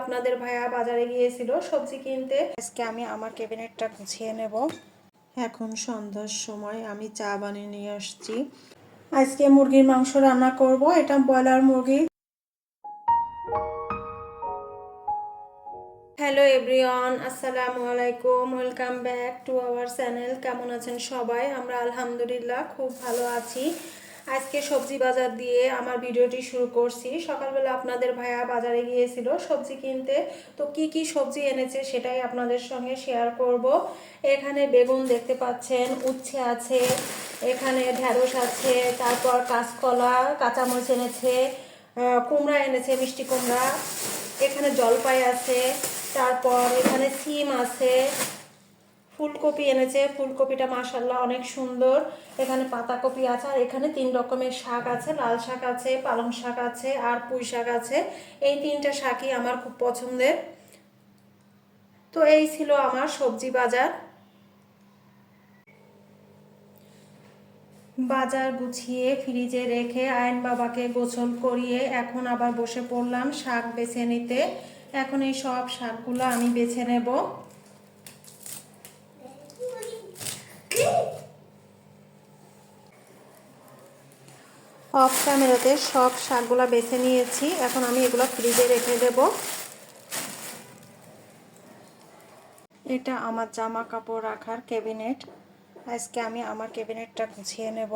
আপনাদের ভাইয়া বাজারে গিয়েছিল সবজি কিনতে। আজকে আমি আমার ক্যাবিনেটটা গুছিয়ে নেব। এখন সন্ধ্যার সময় আমি চা বানিয়ে নিয়ে আসছি। আজকে মুরগির মাংস রান্না করব, এটা ব্রয়লার মুরগি। হ্যালো এভরিওয়ান, আসসালামু আলাইকুম, welcome back to our channel. কেমন আছেন সবাই? আমরা আলহামদুলিল্লাহ খুব ভালো আছি। আজকে সবজি বাজার দিয়ে আমার ভিডিওটি শুরু করছি। সকালবেলা আপনাদের ভাইয়া বাজারে গিয়েছিল সবজি কিনতে। তো কি কি সবজি এনেছে সেটাই আপনাদের সঙ্গে শেয়ার করব। এখানে বেগুন দেখতে পাচ্ছেন, উচ্ছে আছে, এখানে ঢ্যাঁড়স আছে, তারপর কাঁচকলা, কাঁচামরিচ এনেছে কুমড়া এনেছে, মিষ্টি কুমড়া, এখানে জলপাই আছে, তারপর এখানে সিম আছে ফুলকপি এনেছে। ফুলকপিটা মাসাল্লাহ অনেক সুন্দর। এখানে পাতাকপি আছে আর এখানে তিন রকমের শাক আছে। লাল শাক আছে, পালং শাক আছে আর পুঁই শাক আছে। এই তিনটা শাকই আমার খুব পছন্দের। তো এই ছিল আমার সবজি বাজার। বাজার গুছিয়ে ফ্রিজে রেখে আয়ন বাবাকে গোসল করিয়ে এখন আবার বসে পড়লাম শাক বেছে নিতে। এখন এই সব শাকগুলো আমি বেছে নেব। অফ ক্যামেরাতে সব শাকগুলো বেছে নিয়েছি। এখন আমি এগুলো ফ্রিজে রেখে দেব। এটা আমার জামা কাপড় রাখার ক্যাবিনেট আজকে আমি আমার ক্যাবিনেটটা গুছিয়ে নেব।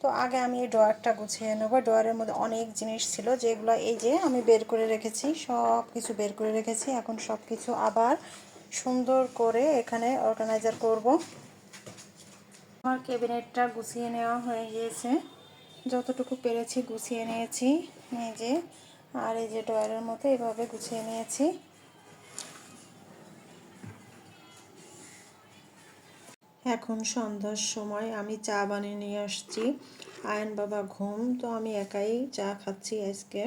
তো আগে আমি এই ড্রয়ারটা গুছিয়ে নেব। ড্রয়ারের মধ্যে অনেক জিনিস ছিল যেগুলো এই যে আমি বের করে রেখেছি, সব কিছু বের করে রেখেছি। এখন সব কিছু আবার সুন্দর করে এখানে অর্গানাইজার করব। আমার ক্যাবিনেটটা গুছিয়ে নেওয়া হয়ে গিয়েছে। যতটুকু পেরেছি গুছিয়ে নিয়েছি নিজে আর এই যে ডয়ারের মতো এভাবে গুছিয়ে নিয়েছি। এখন সন্ধ্যার সময় আমি চা বানিয়ে নিয়ে আসছি। আয়ন বাবা ঘুম, তো আমি একাই চা খাচ্ছি আজকে।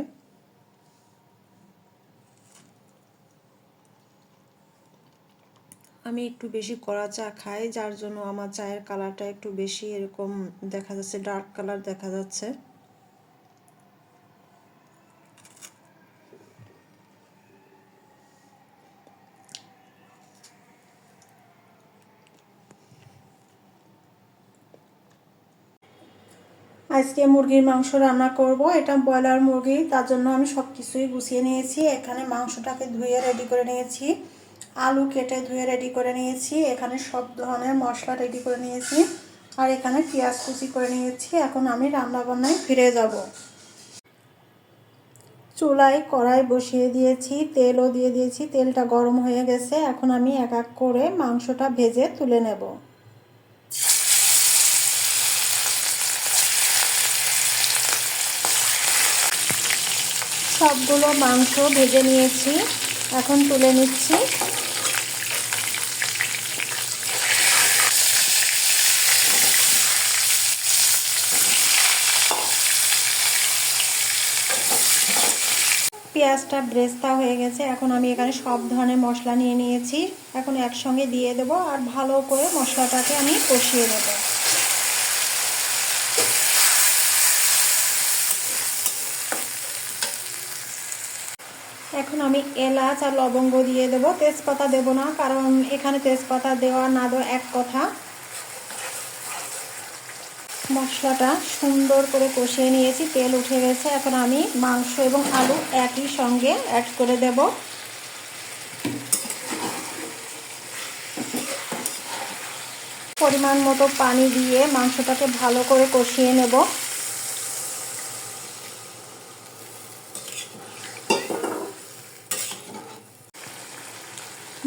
আমি একটু বেশি কড়া চা খাই, যার জন্য আমার চায়ের কালারটা একটু বেশি এরকম দেখা যাচ্ছে ডার্ক কালার দেখা যাচ্ছে। আজকে মুরগির মাংস রান্না করব। এটা ব্রয়লার মুরগি, তার জন্য আমি সব কিছুই গুছিয়ে নিয়েছি। এখানে মাংসটাকে ধুয়ে রেডি করে নিয়েছি। আলু কেটে ধুয়ে রেডি করে নিয়েছি। এখানে সব ধরনের মশলা রেডি করে নিয়েছি। আর এখানে পেঁয়াজ কুচি করে নিয়েছি। এখন আমি রান্না বান্নায় ফিরে যাব। চুলায় কড়াই বসিয়ে দিয়েছি, তেলও দিয়ে দিয়েছি। তেলটা গরম হয়ে গেছে। এখন আমি এক এক করে মাংসটা ভেজে তুলে নেব। সবগুলো মাংস ভেজে নিয়েছি। এখন তুলে নিচ্ছি। পেঁয়াজটা ব্রেস্তা হয়ে গেছে। এখন আমি এখানে সব ধরনের মশলা নিয়ে নিয়েছি। এখন একসঙ্গে দিয়ে দেব আর ভালো করে মশলাটাকে আমি কষিয়ে নেব। এখন আমি এলাচ আর লবঙ্গ দিয়ে দেবো। তেজপাতা দেব না, কারণ এখানে তেজপাতা দেওয়া না দেওয়া এক কথা। মশলাটা সুন্দর করে কষিয়ে নিয়েছি, তেল উঠে গেছে। এখন আমি মাংস এবং আলু একই সঙ্গে অ্যাড করে দেব। পরিমাণ মতো পানি দিয়ে মাংসটাকে ভালো করে কষিয়ে নেব।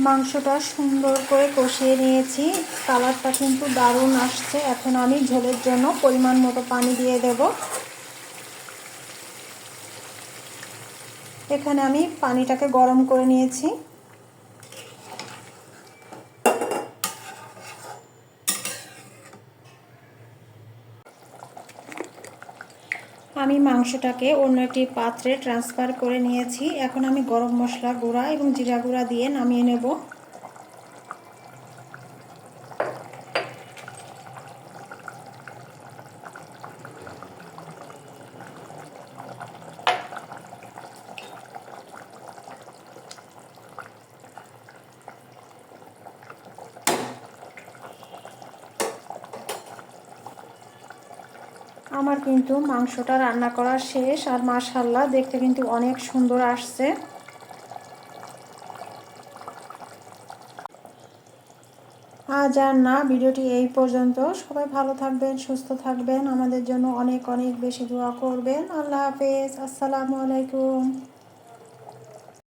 মাংসটা সুন্দর করে কষিয়ে নিয়েছি। কালারটা কিন্তু দারুণ আসছে। এখন আমি ঝোলের জন্য পরিমাণ মতো পানি দিয়ে দেব। এখানে আমি পানিটাকে গরম করে নিয়েছি। আমি মাংসটাকে অন্য একটি পাত্রে ট্রান্সফার করে নিয়েছি। এখন আমি গরম মশলা, গুঁড়া এবং জিরা গুঁড়া দিয়ে নামিয়ে নেব। আমার কিন্তু মাংসটা রান্না করা শেষ আর মাশাল্লাহ দেখতে কিন্তু অনেক সুন্দর আসছে। আজ আর না, ভিডিওটি এই পর্যন্ত। সবাই ভালো থাকবেন, সুস্থ থাকবেন। আমাদের জন্য অনেক অনেক বেশি দোয়া করবেন। আল্লাহ হাফেজ। আসসালামু আলাইকুম।